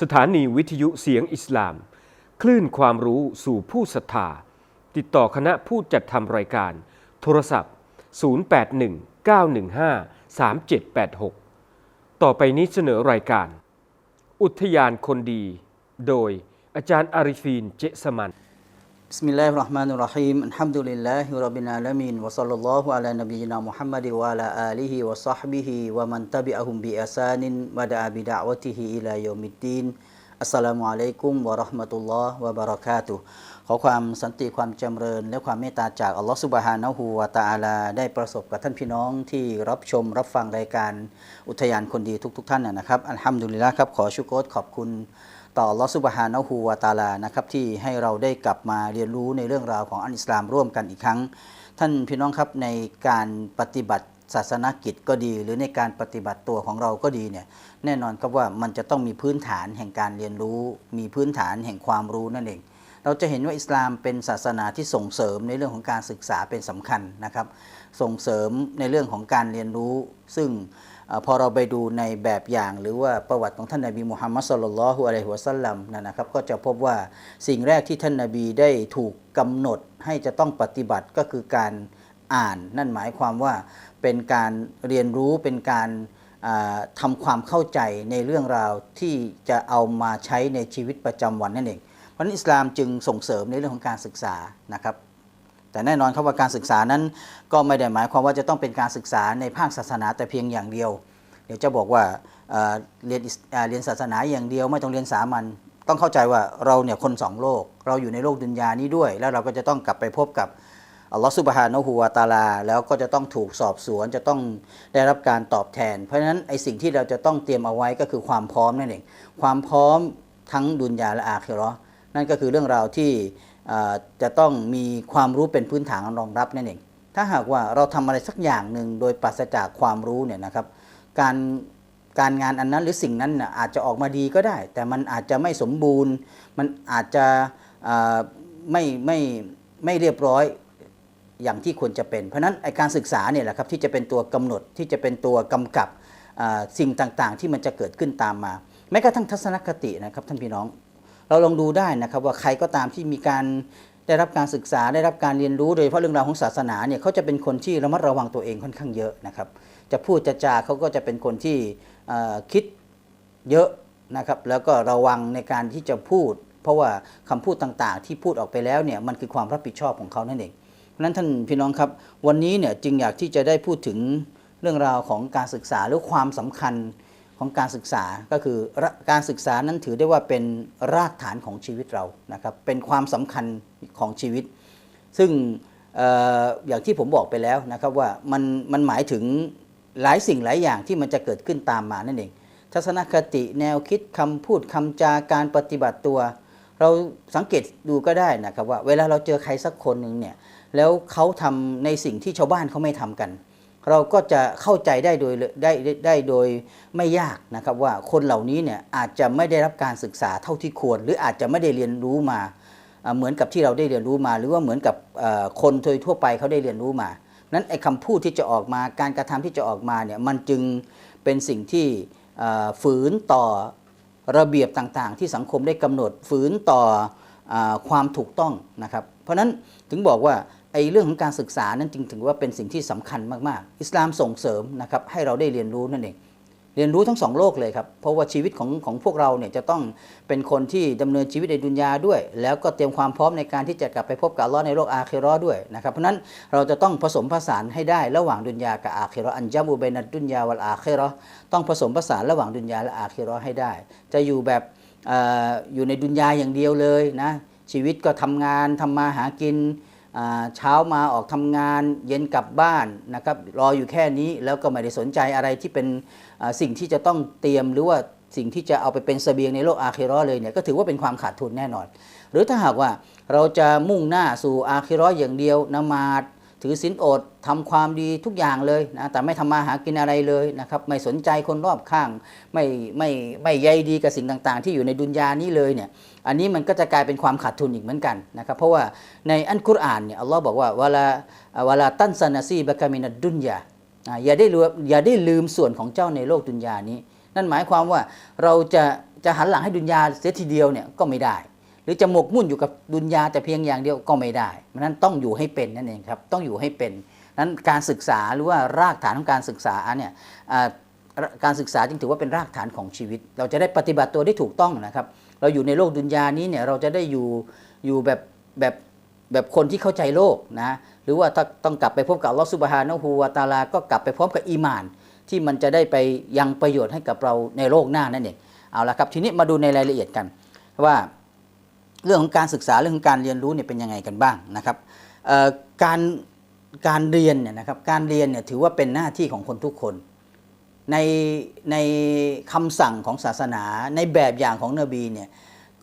สถานีวิทยุเสียงอิสลาม คลื่นความรู้สู่ผู้ศรัทธา ติดต่อคณะผู้จัดทำรายการ โทรศัพท์ 0819153786 ต่อไปนี้เสนอรายการ อุทยานคนดี โดยอาจารย์อาริฟีนเจสมัน بسم الله الرحمن الرحيم الحمد لله رب العالمين وصلى الله على نبينا محمد وعلى آله وصحبه ومن تبعهم بإحسان ودعا بدعوته إلى يوم الدين อัสสลามุอะลัยกุมวะเราะห์มะตุลลอฮ์วะบะเราะกาตุฮ์ขอความสันติความจำเริญ และความเมตตาจากอัลลอฮ์ซุบฮานะฮูวะตะอาลา ได้ประสบกับท่านพี่น้องที่รับชมรับฟังรายการอุทยานคนดีทุก ๆ ท่านนะครับ อัลฮัมดุลิลละครับ ขอชุกรขอบคุณ ต่อลอฮ์ซุบฮานะฮูวะตาลานะครับที่ให้เราได้กลับมาเรียนรู้ในเรื่องราวของอันอิสลามร่วมกันอีกครั้ง ท่านพี่น้องครับในการปฏิบัติศาสนกิจก็ดี หรือในการปฏิบัติตัวของเราก็ดีเนี่ยแน่นอนครับว่ามันจะต้องมีพื้นฐานแห่งการเรียนรู้ มีพื้นฐานแห่งความรู้นั่นเอง เราจะเห็นว่าอิสลามเป็นศาสนาที่ส่งเสริมในเรื่องของการศึกษาเป็นสำคัญนะครับ ส่งเสริมในเรื่องของการเรียนรู้ ซึ่ง พอเราไปดูในแบบอย่าง หรือว่าประวัติของท่านนาบีมุฮัมมัดสุลลัลฮุอะลัยฮิวะสัลลัมนะนะครับ ก็จะพบว่าสิ่งแรกที่ท่านนาบีได้ถูกกำหนดให้จะต้องปฏิบัติก็คือการอ่าน นั่นหมายความว่าเป็นการเรียนรู้เป็นการอ่าทำความเข้าใจในเรื่องราวที่จะเอามาใช้ในชีวิตประจำวันนั่นเอง เพราะฉะนั้นอิสลามจึงส่งเสริมในเรื่องของการศึกษานะครับ แต่แน่นอนครับว่าการศึกษานั้นก็ไม่ได้หมายความว่าจะต้องเป็นการศึกษาในภาคศาสนาแต่เพียงอย่างเดียว เดี๋ยวจะบอกว่าเเรียนเรียนศาสนาอย่างเดียวไม่ต้องเรียนสามัญต้องเข้าใจว่าเราเนี่ยคนสองโลก เราอยู่ในโลกดุนยานี้ด้วย แล้วเราก็จะต้องกลับไปพบกับอัลลอฮฺซุบฮานะฮูวาตาลา แล้วก็จะต้องถูกสอบสวนจะต้องได้รับการตอบแทน เพราะฉะนั้นไอสิ่งที่เราจะต้องเตรียมเอาไว้ก็คือความพร้อมนั่นเองความพร้อมทั้งดุนยาและอาคิราะห์นั่นก็คือเรื่องราวที่ จะต้องมีความรู้เป็นพื้นฐานรองรับนั่นเอง ถ้าหากว่าเราทำอะไรสักอย่างหนึ่งโดยปราศจากความรู้เนี่ยนะครับการการงานอันนั้นหรือสิ่งนั้นน่ะอาจจะออกมาดีก็ได้ แต่มันอาจจะไม่สมบูรณ์ มันอาจจะไม่ไม่ไม่เรียบร้อยอย่างที่ควรจะเป็น เพราะนั้นการศึกษาเนี่ยแหละครับที่จะเป็นตัวกำหนดที่จะเป็นตัวกำกับสิ่งต่างๆ ที่มันจะเกิดขึ้นตามมาแม้กระทั่งทัศนคตินะครับท่านพี่น้อง เราลองดูได้นะครับว่าใครก็ตามที่มีการได้รับการศึกษาได้รับการเรียนรู้โดยเฉพาะเรื่องราวของศาสนาเนี่ยเขาจะเป็นคนที่ระมัดระวังตัวเองค่อนข้างเยอะนะครับจะพูดจะจาเขาก็จะเป็นคนที่คิดเยอะนะครับแล้วก็ระวังในการที่จะพูด เพราะว่าคำพูดต่างๆ ที่พูดออกไปแล้วเนี่ยมันคือความรับผิดชอบของเขานั่นเองเพราะฉะนั้นท่านพี่น้องครับวันนี้เนี่ยจึงอยากที่จะได้พูดถึงเรื่องราวของการศึกษาหรือความสำคัญ ของการศึกษาก็คือการศึกษานั้นถือได้ว่าเป็นรากฐานของชีวิตเรานะครับเป็นความสำคัญของชีวิต ซึ่งออย่างที่ผมบอกไปแล้วนะครับว่ามันมันหมายถึงหลายสิ่งหลายอย่างที่มันจะเกิดขึ้นตามมานั่นเอง ทัศนคติแนวคิดคำพูดคำจาการปฏิบัติตัว เราสังเกตดูก็ได้นะครับว่าเวลาเราเจอใครสักคนหนึ่งเนี่ยแล้วเขาทำในสิ่งที่ชาวบ้านเขาไม่ทำกัน เราก็จะเข้าใจได้โดยได้ได้โดยไม่ยากนะครับว่าคนเหล่านี้เนี่ยอาจจะไม่ได้รับการศึกษาเท่าที่ควร หรืออาจจะไม่ได้เรียนรู้มาเหมือนกับที่เราได้เรียนรู้มา หรือว่าเหมือนกับคนโดยทั่วไปเขาได้เรียนรู้มา นั้นไอ้คำพูดที่จะออกมาการกระทำที่จะออกมาเนี่ยมันจึงเป็นสิ่งที่ฝืนต่อระเบียบต่างๆ ที่สังคมได้กำหนดฝืนต่ออความถูกต้องนะครับ เพราะฉะนั้นถึงบอกว่า ไอ้เรื่องของการศึกษานั้นจึงถือว่าเป็นสิ่งที่สำคัญมาก ๆ อิสลามส่งเสริมนะครับให้เราได้เรียนรู้นั่นเอง เรียนรู้ทั้งสองโลกเลยครับ เพราะว่าชีวิตของของพวกเราเนี่ยจะต้องเป็นคนที่ดำเนินชีวิตในดุนยาด้วย แล้วก็เตรียมความพร้อมในการที่จะกลับไปพบกับลอในโลกอาคิเราะห์ด้วยนะครับ เพราะนั้นเราจะต้องผสมผสานให้ได้ระหว่างดุนยากับอาคิเราะห์อันจามูเบนัดดุนยาวัลอาคิเราะห์ต้องผสมผสานระหว่างดุนยาและอาคิเราะห์ให้ได้ จะอยู่แบบเอ่ออยู่ในดุนยาอย่างเดียวเลยนะชีวิตก็ทำงานทำมาหากิน เช้ามาออกทำงานเย็นกลับบ้านนะครับรออยู่แค่นี้แล้วก็ไม่ได้สนใจอะไรที่เป็นสิ่งที่จะต้องเตรียมหรือว่าสิ่งที่จะเอาไปเป็นเสบียงในโลกอาคิเราะห์เลยเนี่ยก็ถือว่าเป็นความขาดทุนแน่นอน หรือถ้าหากว่าเราจะมุ่งหน้าสู่อาคิเราะห์อย่างเดียวนมาด ถือศีลอดทำความดีทุกอย่างเลยนะแต่ไม่ทำมาหากินอะไรเลยนะครับไม่สนใจคนรอบข้าง ไม่ไม่ไม่ใยดีกับสิ่งต่างๆ ที่อยู่ในดุนยานี้เลยเนี่ยอันนี้มันก็จะกลายเป็นความขาดทุนอีกเหมือนกันนะครับเพราะว่าในอันกุรอานเนี่ยอัลลอฮ์บอกว่าวลาวลาตันซานาซีบะกามินัดดุนย่าอย่าได้ลืมอย่าได้ลืมส่วนของเจ้าในโลกดุนยานี้ นั่นหมายความว่าเราจะจะหันหลังให้ดุนยาเสียทีเดียวเนี่ยก็ไม่ได้ หรือจะหมกมุ่นอยู่กับดุนยาแต่เพียงอย่างเดียวก็ไม่ได้นั้นต้องอยู่ให้เป็นนั่นเองครับต้องอยู่ให้เป็นนั้นการศึกษาหรือว่ารากฐานของการศึกษาเนี่ยการศึกษาจึงถือว่าเป็นรากฐานของชีวิต เราจะได้ปฏิบัติตัวได้ถูกต้องนะครับ เราอยู่ในโลกดุนยานี้เนี่ยเราจะได้อยู่อยู่แบบแบบแบบคนที่เข้าใจโลกนะหรือว่าถ้าต้องกลับไปพบกับอัลอฮฺซุบฮานะฮูวาตาลา ก็กลับไปพร้อมกับอีมาน ที่มันจะได้ไปยังประโยชน์ให้กับเราในโลกหน้านั่นเองเอาละครับทีนี้มาดูในรายละเอียดกันว่า เรื่องของการศึกษาเรื่องของการเรียนรู้เนี่ยเป็นยังไงกันบ้างนะครับการการเรียนเนี่ยนะครับการเรียนเนี่ยถือว่าเป็นหน้าที่ของคนทุกคนในในคำสั่งของศาสนาในแบบอย่างของนบีเนี่ย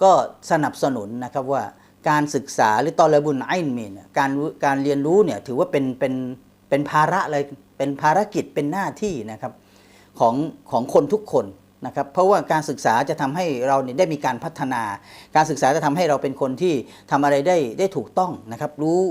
ก็สนับสนุนนะครับว่าการศึกษาหรือตอลบุญไอน์มีเนี่ยการการเรียนรู้เนี่ยถือว่าเป็นเป็นเป็นภาระเลยเป็นภารกิจเป็นหน้าที่นะครับของของคนทุกคน นะครับเพราะว่าการศึกษาจะทำให้เราเนี่ยได้มีการพัฒนา การศึกษาจะทำให้เราเป็นคนที่ทำอะไรได้ได้ถูกต้องนะครับ รู้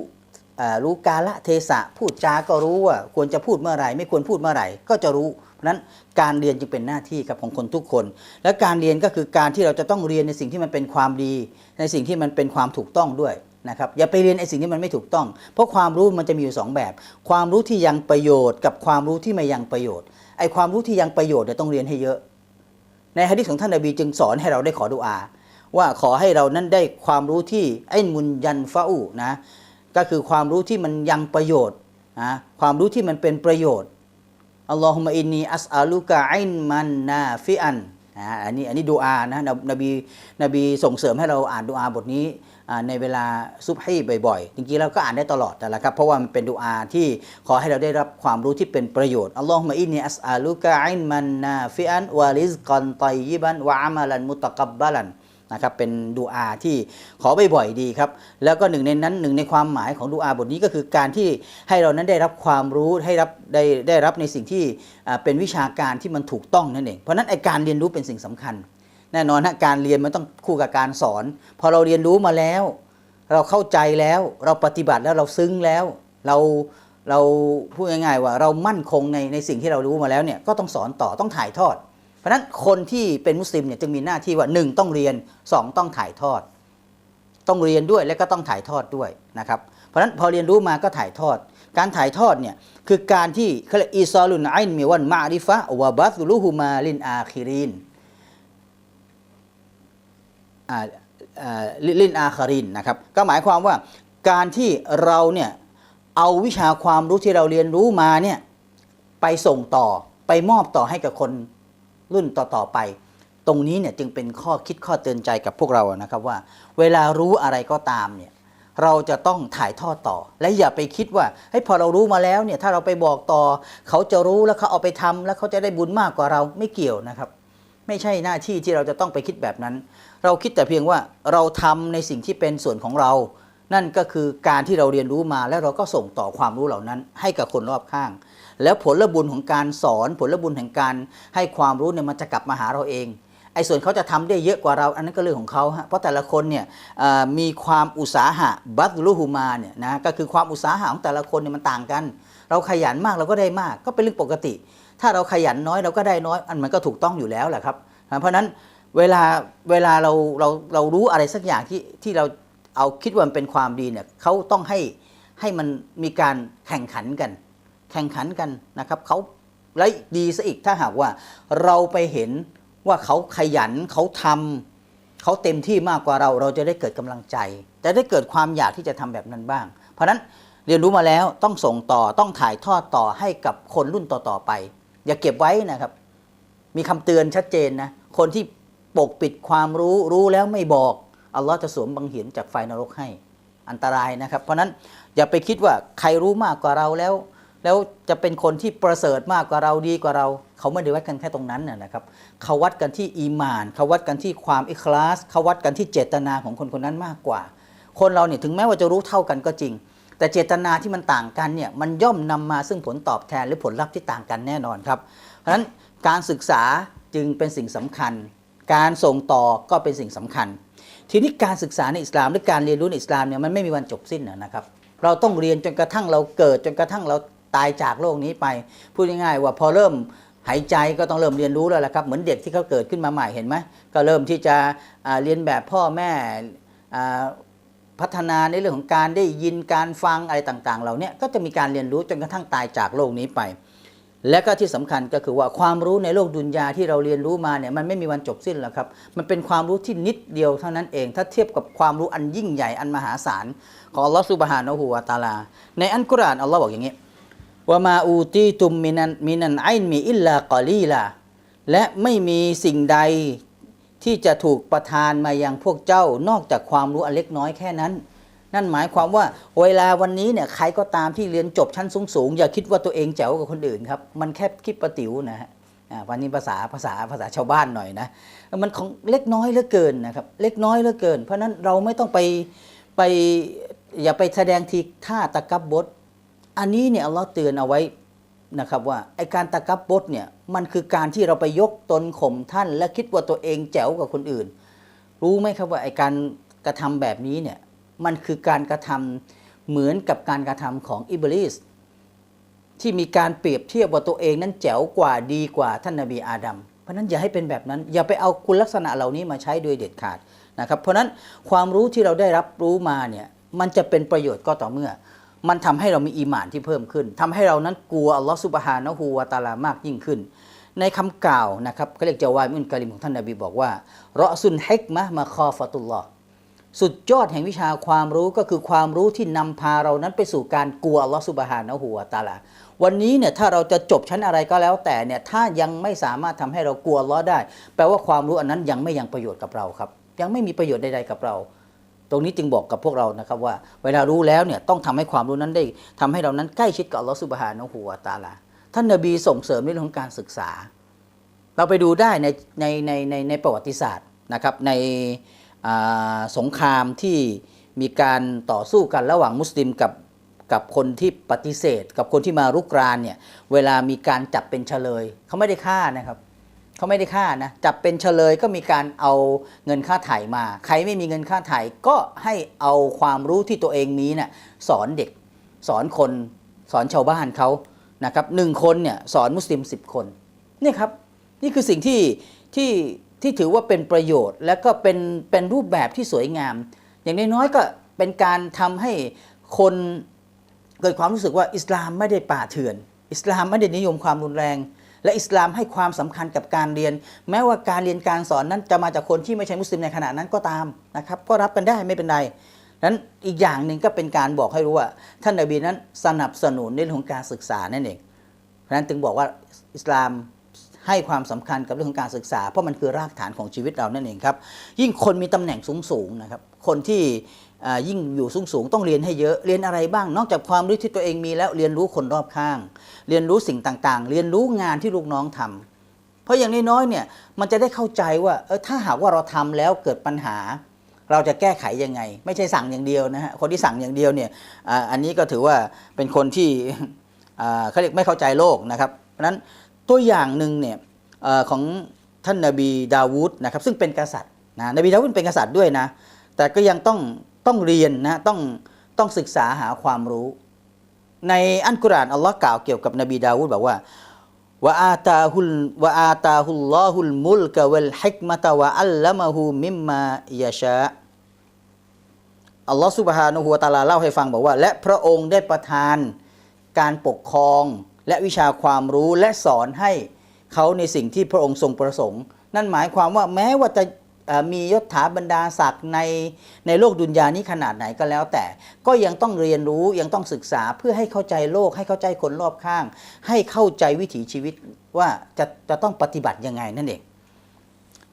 รู้กาละเทศะพูดจาก็รู้ว่าควรจะพูดเมื่อไหร่ ไม่ควรพูดเมื่อไหร่ก็จะรู้เพราะนั้นการเรียนจึงเป็นหน้าที่ครับของคนทุกคน และการเรียนก็คือการที่เราจะต้องเรียนในสิ่งที่มันเป็นความดี ในสิ่งที่มันเป็นความถูกต้องด้วยนะครับอย่าไปเรียนไอ้สิ่งที่มันไม่ถูกต้อง เพราะความรู้มันจะมีอยู่สองแบบ ความรู้ที่ยังประโยชน์ กับความรู้ที่ไม่ยังประโยชน์ไอ้ความรู้ที่ยังประโยชน์เนี่ยต้องเรียนให้เยอะ ในฮะดิษของท่านนบีจึงสอนให้เราได้ขอดุอา ว่าขอให้เรานั้นได้ความรู้ที่ไอ้มุนยันฟาอูนะก็คือความรู้ที่มันยังประโยชน์นะความรู้ที่มันเป็นประโยชน์อัลลอฮุมะอินนีอัสอาลูกะอินมันนาฟิอันนะอันนี้อันนี้ดูอานะนบีนบีส่งเสริมให้เราอ่านดูอาบทนี้ ในเวลาซุบฮีบ่อยๆ จริงๆเราก็อ่านได้ตลอดแต่ละครับ เพราะว่ามันเป็นดูอาที่ขอให้เราได้รับความรู้ที่เป็นประโยชน์อัลลอฮุมะอินนีอัสอาลุกะอินมันนาฟิอันวะริซกันไตยิบันวะอามัลันมุตะกับบะลันนะครับเป็นดูอาที่ขอบ่อยๆดีครับ แล้วก็หนึ่งในนั้นหนึ่งในความหมายของดูอาบทนี้ก็คือการที่ให้เรานั้นได้รับความรู้ให้รับได้ได้รับในสิ่งที่เป็นวิชาการที่มันถูกต้องนั่นเองเพราะนั้นไอการเรียนรู้เป็นสิ่งสำคัญ แน่นอนฮะการเรียนมันต้องคู่กับการสอน พอเราเรียนรู้มาแล้ว เราเข้าใจแล้วเราปฏิบัติแล้วเราซึ้งแล้วเราเราพูดง่ายๆว่าเรามั่นคงในในสิ่งที่เรารู้มาแล้วเนี่ยก็ต้องสอนต่อต้องถ่ายทอด เพราะฉะนั้นคนที่เป็นมุสลิมเนี่ยจึงมีหน้าที่ว่าหนึ่งต้องเรียนสองต้องถ่ายทอด ต้องเรียนด้วยและก็ต้องถ่ายทอดด้วยนะครับเพราะฉะนั้นพอเรียนรู้มาก็ถ่ายทอด การถ่ายทอดเนี่ยคือการที่เขาเรียกอีซอลุนไอนมีวันมาริฟะวะบัตุลุฮุมาลินอาคิริน ลิลินอาคารินนะครับก็หมายความว่าการที่เราเนี่ยเอาวิชาความรู้ที่เราเรียนรู้มาเนี่ยไปส่งต่อไปมอบต่อให้กับคนรุ่นต่อๆไป ตรงนี้เนี่ยจึงเป็นข้อคิดข้อเตือนใจกับพวกเรานะครับว่า เวลารู้อะไรก็ตามเนี่ยเราจะต้องถ่ายทอดต่อ และอย่าไปคิดว่าเฮ้ยพอเรารู้มาแล้วเนี่ยถ้าเราไปบอกต่อ เขาจะรู้แล้วเขาเอาไปทำแล้วเขาจะได้บุญมากกว่าเราไม่เกี่ยวนะครับ ไม่ใช่หน้าที่ที่เราจะต้องไปคิดแบบนั้น เราคิดแต่เพียงว่าเราทำในสิ่งที่เป็นส่วนของเรา นั่นก็คือการที่เราเรียนรู้มาแล้วเราก็ส่งต่อความรู้เหล่านั้น ให้กับคนรอบข้าง แล้วผลบุญของการสอนผลบุญแห่งการให้ความรู้เนี่ยมันจะกลับมาหาเราเองไอ้ส่วนเขาจะทำได้เยอะกว่าเรา อันนั้นก็เรื่องของเขาฮะเพราะแต่ละคนเนี่ยมีความอุตสาหะบัตลุฮูมาเนี่ยนะก็คือความอุตสาหะของแต่ละคนเนี่ยมันต่างกัน เราขยันมากเราก็ได้มาก ก็เป็นเรื่องปกติ ถ้าเราขยันน้อยเราก็ได้น้อย อันมันก็ถูกต้องอยู่แล้วแหละครับ เพราะฉะนั้น เวลาเวลาเราเราเรารู้อะไรสักอย่างที่ที่เราเอาคิดว่ามันเป็นความดีเนี่ยเขาต้องให้ให้มันมีการแข่งขันกัน แข่งขันกันนะครับเขาและดีซะอีกถ้าหากว่าเราไปเห็นว่าเขาขยันเขาทำเขาเต็มที่มากกว่าเราเราจะได้เกิดกำลังใจ จะได้เกิดความอยากที่จะทำแบบนั้นบ้าง เพราะนั้นเรียนรู้มาแล้วต้องส่งต่อต้องถ่ายทอดต่อให้กับคนรุ่นต่อๆไป อย่าเก็บไว้นะครับ มีคำเตือนชัดเจนนะคนที่ ปกปิดความรู้รู้แล้วไม่บอกอัลลอฮ์จะสวมบังเหียนจากไฟนรกให้อันตรายนะครับ เพราะนั้นอย่าไปคิดว่าใครรู้มากกว่าเราแล้ว แล้วจะเป็นคนที่ประเสริฐมากกว่าเราดีกว่าเรา เขาไม่ได้วัดกันแค่ตรงนั้นนะครับเขาวัดกันที่อีมาน เขาวัดกันที่ความอิคลาสเขาวัดกันที่เจตนาของคนคนนั้นมากกว่า คนเราเนี่ยถึงแม้ว่าจะรู้เท่ากันก็จริง แต่เจตนาที่มันต่างกันเนี่ยมันย่อมนำมาซึ่งผลตอบแทนหรือผลลัพธ์ที่ต่างกันแน่นอนครับเพราะฉะนั้นการศึกษาจึงเป็นสิ่งสำคัญ การส่งต่อก็เป็นสิ่งสำคัญ ทีนี้การศึกษาในอิสลามหรือการเรียนรู้ในอิสลามเนี่ยมันไม่มีวันจบสิ้นนะครับ เราต้องเรียนจนกระทั่งเราเกิดจนกระทั่งเราตายจากโลกนี้ไป พูดง่ายๆว่าพอเริ่มหายใจก็ต้องเริ่มเรียนรู้แล้วละครับ เหมือนเด็กที่เขาเกิดขึ้นมาใหม่เห็นไหมก็เริ่มที่จะเรียนแบบพ่อแม่พัฒนาในเรื่องของการได้ยินการฟังอะไรต่างๆ เหล่าเนี้ยก็จะมีการเรียนรู้จนกระทั่งตายจากโลกนี้ไป และก็ที่สำคัญก็คือว่าความรู้ในโลกดุนยาที่เราเรียนรู้มาเนี่ยมันไม่มีวันจบสิ้นหรอกครับ มันเป็นความรู้ที่นิดเดียวเท่านั้นเอง ถ้าเทียบกับความรู้อันยิ่งใหญ่อันมหาศาลของอัลลอฮฺซุบฮานะฮูวาตาลา ในอันกุรานอัลลอฮ์บอกอย่างนี้ว่ามาอูตีตุมมินันมินันไอมีอิลลากอลีลาและไม่มีสิ่งใดที่จะถูกประทานมายังพวกเจ้านอกจากความรู้อันเล็กน้อยแค่นั้น นั่นหมายความว่าเวลาวันนี้เนี่ยใครก็ตามที่เรียนจบชั้นสูงสูงๆอย่าคิดว่าตัวเองแจ๋วกว่าคนอื่นครับ มันแค่คิดประติ๋วนะฮะวันนี้ภาษาภาษาภาษาชาวบ้านหน่อยนะ มันของเล็กน้อยเหลือเกินนะครับ เล็กน้อยเหลือเกิน เพราะนั้นเราไม่ต้องไปไปอย่าไปแสดงทีท่าตะกับบดอันนี้เนี่ยอัลลอฮ์เตือนเอาไว้นะครับว่าไอการตะกับบดเนี่ยมันคือการที่เราไปยกตนข่มท่าน และคิดว่าตัวเองแจ๋วกว่าคนอื่น รู้ไหมครับว่าไอการกระทำแบบนี้เนี่ย มันคือการกระทำเหมือนกับการกระทำของอิบลิสที่มีการเปรียบเทียบว่าตัวเองนั้นแจ๋วกว่าดีกว่าท่านนบีอาดัมเพราะฉะนั้นอย่าให้เป็นแบบนั้น อย่าไปเอาคุณลักษณะเหล่านี้มาใช้โดยเด็ดขาดนะครับ เพราะฉะนั้นความรู้ที่เราได้รับรู้มาเนี่ยมันจะเป็นประโยชน์ก็ต่อเมื่อ มันทำให้เรามีอีหมานที่เพิ่มขึ้นทำให้เรานั้นกลัวอัลลอฮฺสุบฮานะฮูวาตาลามากยิ่งขึ้น ในคำกล่าวนะครับเขาเรียกจาวามิอุนกาลิมของท่านนบีบอกว่าเราะซุนฮิกมะมาคอฟตุลลอฮ์ สุดยอดแห่งวิชาความรู้ก็คือความรู้ที่นำพาเรานั้นไปสู่การกลัวอัลลอฮฺสุบฮานะฮูวาตาลาวันนี้เนี่ยถ้าเราจะจบชั้นอะไรก็แล้วแต่เนี่ยถ้ายังไม่สามารถทำให้เรากลัวลลอได้ แปลว่าความรู้อันนั้นยังไม่ยังประโยชน์กับเราครับ ยังไม่มีประโยชน์ใดๆกับเรา ตรงนี้จึงบอกกับพวกเรานะครับว่า เวลารู้แล้วเนี่ยต้องทำให้ความรู้นั้นได้ทำให้เรานั้นใกล้ชิดกับอัลลอฮฺสุบฮานะฮูวาตาลาท่านนบีส่งเสริมเรื่องของการศึกษา เราไปดูได้ในในในในในประวัติศาสตร์นะครับใน สงครามที่มีการต่อสู้กันระหว่างมุสลิมกับกับคนที่ปฏิเสธ กับคนที่มารุกรานเนี่ยเวลามีการจับเป็นเฉลยเขาไม่ได้ฆ่านะครับเขาไม่ได้ฆ่านะจับเป็นเฉลยก็มีการเอาเงินค่าถ่ายมา ใครไม่มีเงินค่าถ่ายก็ให้เอาความรู้ที่ตัวเองมีเนี่ยสอนเด็กสอนคนสอนชาวบ้านเขานะครับหนึ่งคนเนี่ยสอนมุสลิม 10 คนนี่ครับนี่คือสิ่งที่ที่ ที่ถือว่าเป็นประโยชน์ และก็เป็นเป็นรูปแบบที่สวยงาม อย่างน้อยๆก็เป็นการทำให้คนเกิดความรู้สึกว่าอิสลามไม่ได้ป่าเถื่อน อิสลามไม่ได้นิยมความรุนแรง และอิสลามให้ความสำคัญกับการเรียน แม้ว่าการเรียนการสอนนั้นจะมาจากคนที่ไม่ใช่มุสลิมในขณะนั้นก็ตามนะครับ ก็รับกันได้ไม่เป็นไรนั้นอีกอย่างหนึ่งก็เป็นการบอกให้รู้ว่า ท่านนบีนั้นสนับสนุนในเรื่องของการศึกษานั่นเองเพราะนั้นจึงบอกว่าอิสลาม ให้ความสำคัญกับเรื่องของการศึกษา เพราะมันคือรากฐานของชีวิตเรานั่นเองครับ ยิ่งคนมีตำแหน่งสูงๆนะครับ คนที่ยิ่งอยู่สูงสูงๆต้องเรียนให้เยอะเรียนอะไรบ้าง นอกจากความรู้ที่ตัวเองมีแล้วเรียนรู้คนรอบข้าง เรียนรู้สิ่งต่างๆ เรียนรู้งานที่ลูกน้องทำเพราะอย่างน้อยๆเนี่ยมันจะได้เข้าใจว่าเออถ้าหากว่าเราทำแล้วเกิดปัญหา เราจะแก้ไขยังไง ไม่ใช่สั่งอย่างเดียวนะฮะคนที่สั่งอย่างเดียวเนี่ยอันนี้ก็ถือว่าเป็นคนที่เขาเรียกไม่เข้าใจโลกนะครับเพราะนั้น ตัวอย่างหนึ่งเนี่ยอของท่านนบีดาวูดนะครับซึ่งเป็นกษัตริย์นะนบีดาวูดเป็นกษัตริย์ด้วยนะแต่ก็ยังต้องต้องเรียนนะต้องต้องศึกษาหาความรู้ ในอันกุรอานอัลลอฮ์กล่าวเกี่ยวกับนบีดาวูดบอกว่าวะอาตาฮุลวะอาตาฮุลลอฮุลมุลกะวัลฮิกมะตะวะอัลละมะฮูมิมมายะชาอัลลอฮ์สุบฮานะฮูวะตาลาเล่าให้ฟังบอกว่า และพระองค์ได้ประทานการปกครอง และวิชาความรู้และสอนให้เขาในสิ่งที่พระองค์ทรงประสงค์ นั่นหมายความว่าแม้ว่าจะมียศถาบรรดาศักดิ์ในในโลกดุนยานี้ขนาดไหนก็แล้วแต่ ก็ยังต้องเรียนรู้ยังต้องศึกษาเพื่อให้เข้าใจโลก ให้เข้าใจคนรอบข้าง ให้เข้าใจวิถีชีวิตว่าจะจะต้องปฏิบัติยังไงนั่นเอง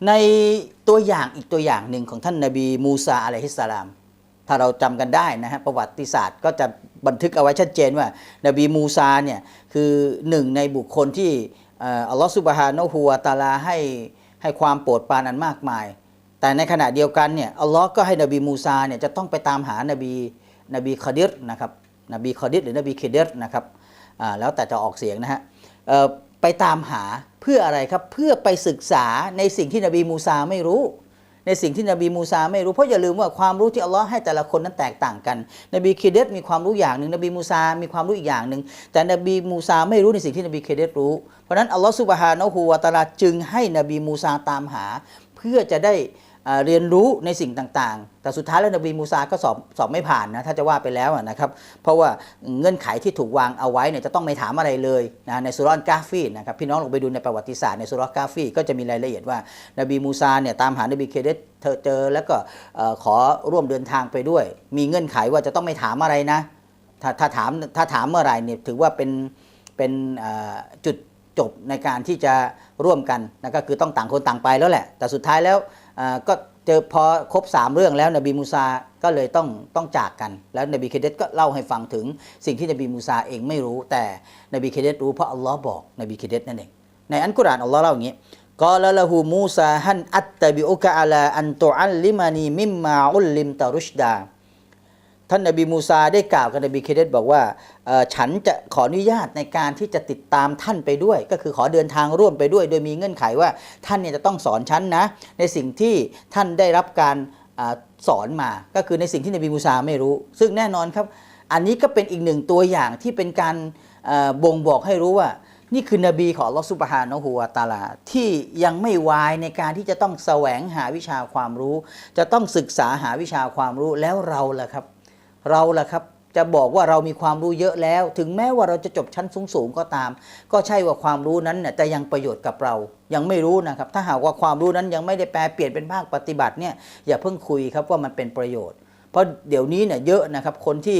ในตัวอย่างอีกตัวอย่างหนึ่งของท่านนาบีมูซาอะลัยฮิสสลาม ถ้าเราจำกันได้นะฮะประวัติศาสตร์ก็จะ บันทึกเอาไว้ชัดเจนว่า นบีมูซาเนี่ยคือหนึ่งในบุคคลที่อัลลอฮฺสุบฮานะฮูวาตาลาให้ให้ความโปรดปรานอันมากมาย แต่ในขณะเดียวกันเนี่ยอัลลอฮ์ก็ให้นบีมูซาเนี่ยจะต้องไปตามหานบีนบีคดิรนะครับนบีคดิรหรือนบีคเดรนะครับแล้วแต่จะออกเสียงนะฮะไปตามหาเพื่ออะไรครับเพื่อไปศึกษาในสิ่งที่นบีมูซาไม่รู้ ในสิ่งที่นบีมูซาไม่รู้เพราะอย่าลืมว่าความรู้ที่อัลลอฮ์ให้แต่ละคนนั้นแตกต่างกัน นบีเคเดตมีความรู้อย่างหนึ่งนบีมูซา มีความรู้อีกอย่างหนึ่งแต่นบีมูซาไม่รู้ในสิ่งที่นบีเคเดตรู้เพราะนั้นอัลลอฮ์สุบฮานะฮูวะตะอาลาจึงให้นบีมูซาตามหา เพื่อจะได้ เรียนรู้ในสิ่งต่างๆ แต่สุดท้ายแล้วนบีมูซาก็สอบสอบไม่ผ่านนะถ้าจะว่าไปแล้วนะครับ เพราะว่าเงื่อนไขที่ถูกวางเอาไว้เนี่ยจะต้องไม่ถามอะไรเลยนะในสุรอนกาฟีนะครับพี่น้องลองไปดูในประวัติศาสตร์ในสุรอนกาฟีก็จะมีรายละเอียดว่านบีมูซาเนี่ยตามหานบีเคเดตเธอเจอแล้วก็ขอร่วมเดินทางไปด้วย มีเงื่อนไขว่าจะต้องไม่ถามอะไรนะถ้าถ้าถามถ้าถามเมื่อไหร่เนี่ยถือว่าเป็นเป็นจุดจบในการที่จะร่วมกันนะก็คือต้องต่างคนต่างไปแล้วแหละ แต่สุดท้ายแล้ว ก็เจอพอครบ 3 เรื่องแล้วนบีมูซาก็เลยต้องต้องจากกัน แล้วนบีเคเดตก็เล่าให้ฟังถึงสิ่งที่นบีมูซาเองไม่รู้ แต่นบีเคเดตรู้เพราะอัลลอฮ์บอกนบีเคเดตนั่นเองในอันกุรอานอัลลอฮ์เล่าอย่างนี้กอลละหูมูซาฮันอัตตบิอุกะอัลาอันตุอัลลิมานีมิมมาอุลลิมตารุชดา ท่านนบีมูซาได้กล่าวกับนบีเคเดตบอกว่าฉันจะขออนุญาตในการที่จะติดตามท่านไปด้วย ก็คือขอเดินทางร่วมไปด้วย โดยมีเงื่อนไขว่าท่านเนี่ยจะต้องสอนฉันนะในสิ่งที่ท่านได้รับการอสอนมา ก็คือในสิ่งที่นบีมูซาไม่รู้ ซึ่งแน่นอนครับ อันนี้ก็เป็นอีกหนึ่งตัวอย่างที่เป็นการบ่งบอกให้รู้ว่า นี่คือนบีของอัลลอฮฺซุบฮานะฮูวาตาลา ที่ยังไม่วายในการที่จะต้องแสวงหาวิชาความรู้ จะต้องศึกษาหาวิชาความรู้แล้วเราล่ะครับ เราล่ะครับจะบอกว่าเรามีความรู้เยอะแล้ว ถึงแม้ว่าเราจะจบชั้นสูงๆก็ตาม ก็ใช่ว่าความรู้นั้นเนี่ยจะยังประโยชน์กับเรา ยังไม่รู้นะครับ ถ้าหากว่าความรู้นั้นยังไม่ได้แปลเปลี่ยนเป็นภาคปฏิบัติเนี่ยอย่าเพิ่งคุยครับว่ามันเป็นประโยชน์ เพราะเดี๋ยวนี้เนี่ยเยอะนะครับคนที่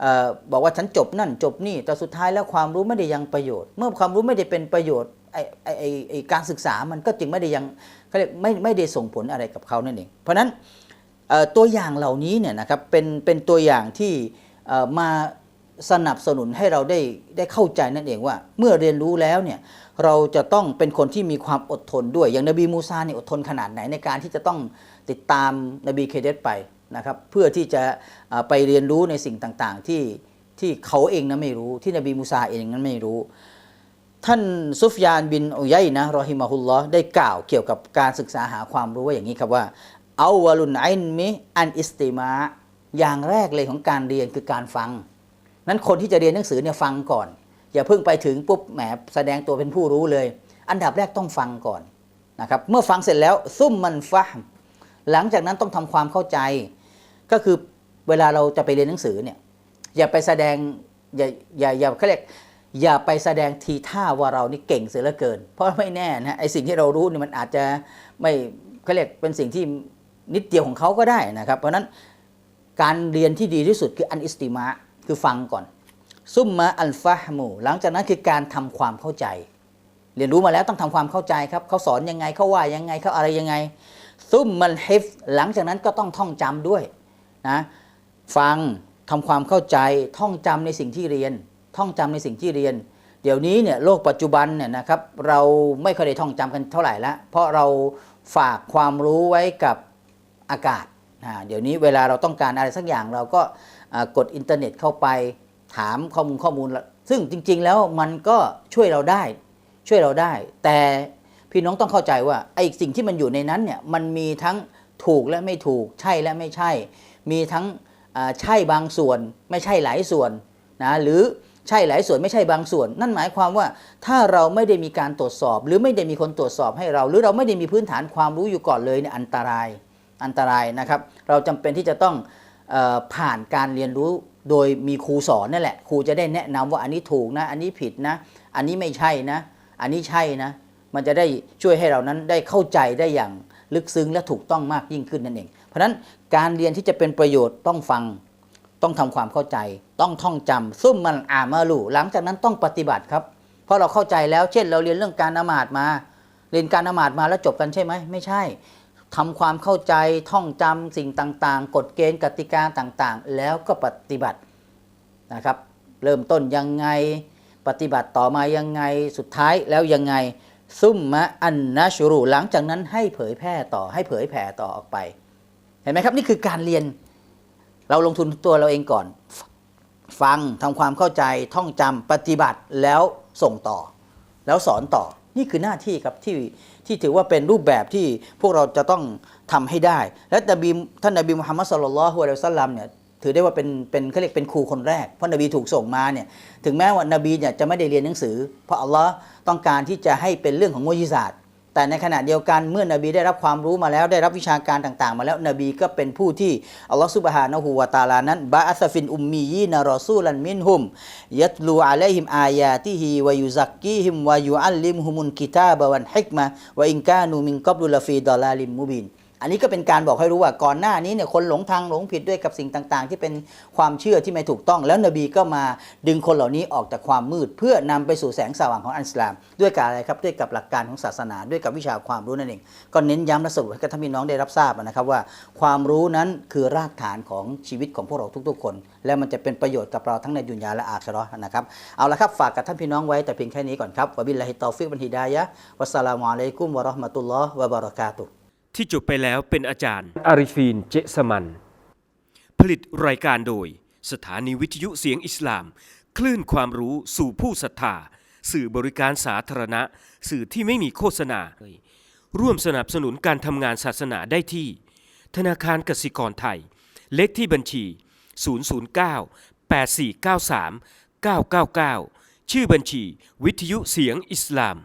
เอ่อบอกว่าฉันจบนั่นจบนี่แต่สุดท้ายแล้วความรู้ไม่ได้ยังประโยชน์ เมื่อความรู้ไม่ได้เป็นประโยชน์ไอไอไอ้ไอการศึกษามันก็จึงไม่ได้ยังเขาเรียกไม่ไม่ได้ส่งผลอะไรกับเขานั่นเองเพราะฉะนั้น ตัวอย่างเหล่านี้เนี่ยนะครับเป็นเป็นตัวอย่างที่มาสนับสนุนให้เราได้ได้เข้าใจนั่นเองว่า เมื่อเรียนรู้แล้วเนี่ยเราจะต้องเป็นคนที่มีความอดทนด้วย อย่างนบีมูซาเนี่ยอดทนขนาดไหนในการที่จะต้องติดตามนบีเคเดตไปนะครับเพื่อที่จะไปเรียนรู้ในสิ่งต่างๆที่ที่เขาเองนั้นไม่รู้ที่นบีมูซาเองนั้นไม่รู้ ท่านซุฟยานบินอุยัยนะรอฮิมาฮุลลอฮ์ได้กล่าวเกี่ยวกับการศึกษาหาความรู้ว่าอย่างนี้ครับว่า เอาวลุนไอนมิอันอิสติมาอย่างแรกเลยของการเรียนคือการฟัง นั้นคนที่จะเรียนหนังสือเนี่ยฟังก่อน อย่าเพิ่งไปถึงปุ๊บแหมแสดงตัวเป็นผู้รู้เลย อันดับแรกต้องฟังก่อนนะครับเมื่อฟังเสร็จแล้วซุ่มมันฟะห์มหลังจากนั้นต้องทำความเข้าใจ ก็คือเวลาเราจะไปเรียนหนังสือเนี่ยอย่าไปแสดงอย่าอย่าอย่าเขาเรียกอย่าไปแสดงทีท่าว่าเรานี่เก่งเสียเหลือเกิน เพราะไม่แน่นะไอสิ่งที่เรารู้เนี่ยมันอาจจะไม่เขาเรียกเป็นสิ่งที่ นิดเดียวของเขาก็ได้นะครับ เพราะนั้นการเรียนที่ดีที่สุดคืออันอิสติมาคือฟังก่อน ซุมมะอัลฟะฮ์มูหลังจากนั้นคือการทำความเข้าใจ เรียนรู้มาแล้วต้องทำความเข้าใจครับเขาสอนยังไงเขาว่ายังไงเขาอะไรยังไง ซุมมันฮิฟหลังจากนั้นก็ต้องท่องจำด้วยนะฟังทำความเข้าใจท่องจำในสิ่งที่เรียน ท่องจำในสิ่งที่เรียน เดี๋ยวนี้เนี่ยโลกปัจจุบันเนี่ยนะครับเราไม่เคยได้ท่องจำกันเท่าไหร่ละเพราะเราฝากความรู้ไว้กับ อากาศเดี๋ยวนี้เวลาเราต้องการอะไรสักอย่างเราก็กดอินเทอร์เน็ตเข้าไปถามข้อมูลข้อมูล ซึ่งจริง ๆ แล้วมันก็ช่วยเราได้ ช่วยเราได้ แต่พี่น้องต้องเข้าใจว่าไอ้สิ่งที่มันอยู่ในนั้นเนี่ยมันมีทั้งถูกและไม่ถูกใช่และไม่ใช่ มีทั้งใช่บางส่วน ไม่ใช่หลายส่วนนะหรือใช่หลายส่วนไม่ใช่บางส่วน นั่นหมายความว่าถ้าเราไม่ได้มีการตรวจสอบ หรือไม่ได้มีคนตรวจสอบให้เรา หรือเราไม่ได้มีพื้นฐานความรู้อยู่ก่อนเลยเนี่ยอันตราย อันตรายนะครับ เราจำเป็นที่จะต้องออผ่านการเรียนรู้โดยมีครูสอนนั่นแหละ ครูจะได้แนะนำว่าอันนี้ถูกนะ อันนี้ผิดนะ อันนี้ไม่ใช่นะ อันนี้ใช่นะ มันจะได้ช่วยให้เรานั้นได้เข้าใจได้อย่างลึกซึ้งและถูกต้องมากยิ่งขึ้นนั่นเอง เพราะฉะนั้นการเรียนที่จะเป็นประโยชน์ต้องฟังต้องทำความเข้าใจ ต้องท่องจำซุ่มมันอ่ามาลูหลังจากนั้นต้องปฏิบัติครับเพราะเราเข้าใจแล้วเช่น เราเรียนเรื่องการนมาดมา เรียนการนมาดมาแล้วจบกันใช่ไหมไม่ใช่ ทำความเข้าใจท่องจำสิ่งต่างๆ กฎเกณฑ์กติกาต่างๆ แล้วก็ปฏิบัตินะครับ เริ่มต้นยังไงปฏิบัติต่อมายังไงสุดท้ายแล้วยังไง ซุ่มมะอันนะชูรุหลังจากนั้นให้เผยแพร่ต่อให้เผยแผ่ต่อออกไป เห็นไหมครับ นี่คือการเรียน เราลงทุนตัวเราเองก่อน ฟังทำความเข้าใจท่องจำปฏิบัติแล้วส่งต่อ แล้วสอนต่อนี่คือหน้าที่ครับที่ ที่ถือว่าเป็นรูปแบบที่พวกเราจะต้องทำให้ได้ และนบีท่านนบีมุฮัมมัดสุลลัลฮุอะลัยฮิสัลลัมเนี่ยถือได้ว่าเป็นเป็นเขาเรียกเป็นครูคนแรกเพราะนบีถูกส่งมาเนี่ยถึงแม้ว่านบีเนี่ยจะไม่ได้เรียนหนังสือ เพราะอัลลอฮ์ต้องการที่จะให้เป็นเรื่องของมุยิศาสตร์ แต่ในขณะเดียวกันเมื่อนบีได้รับความรู้มาแล้วได้รับวิชาการต่างๆ มาแล้วนบีก็เป็นผู้ที่อัลลอฮฺสุบฮานะฮูวาตาลานั้นบะอัสฟินอุมมียีนารอซูลันมินฮุมยัตลูอะลัยฮิมอายาติฮิวายุซักกีฮิมวายุอัลลิมฮุมุนกิตาบวันฮิกมะวอินกานูมินกับลุลฟีดอลาลิมมุบิน อันนี้ก็เป็นการบอกให้รู้ว่าก่อนหน้านี้เนี่ยคนหลงทางหลงผิดด้วยกับสิ่งต่างๆ ที่เป็นความเชื่อที่ไม่ถูกต้อง แล้วนบีก็มาดึงคนเหล่านี้ออกจากความมืด เพื่อนำไปสู่แสงสว่างของอัลอิสลาม ด้วยการอะไรครับด้วยกับหลักการของศาสนา ด้วยกับวิชาความรู้นั่นเองก็เน้นย้ำและสรุปให้กับท่านพี่น้องได้รับทราบนะครับว่า ความรู้นั้นคือรากฐานของชีวิตของพวกเราทุก ๆ คน และมันจะเป็นประโยชน์กับเราทั้งในดุนยาและอาคราะห์นะครับเอาละครับฝากกับท่านพี่น้องไว้แต่เพียงแค่นี้ก่อนครับวบิลลาฮิตตอฟิกบันฮิดายะวัสสลามุอะลัยกุมวะเราะห์มะตุลลอฮ์วะบะเราะกาตุฮ์ ที่จบไปแล้วเป็นอาจารย์ อาริฟีน เจสมัน ผลิตรายการโดย สถานีวิทยุเสียงอิสลาม คลื่นความรู้สู่ผู้ศรัทธา สื่อบริการสาธารณะ สื่อที่ไม่มีโฆษณา ร่วมสนับสนุนการทำงานศาสนาได้ที่ ธนาคารกสิกรไทย เลขที่บัญชี 009 8493 999 ชื่อบัญชี วิทยุเสียงอิสลาม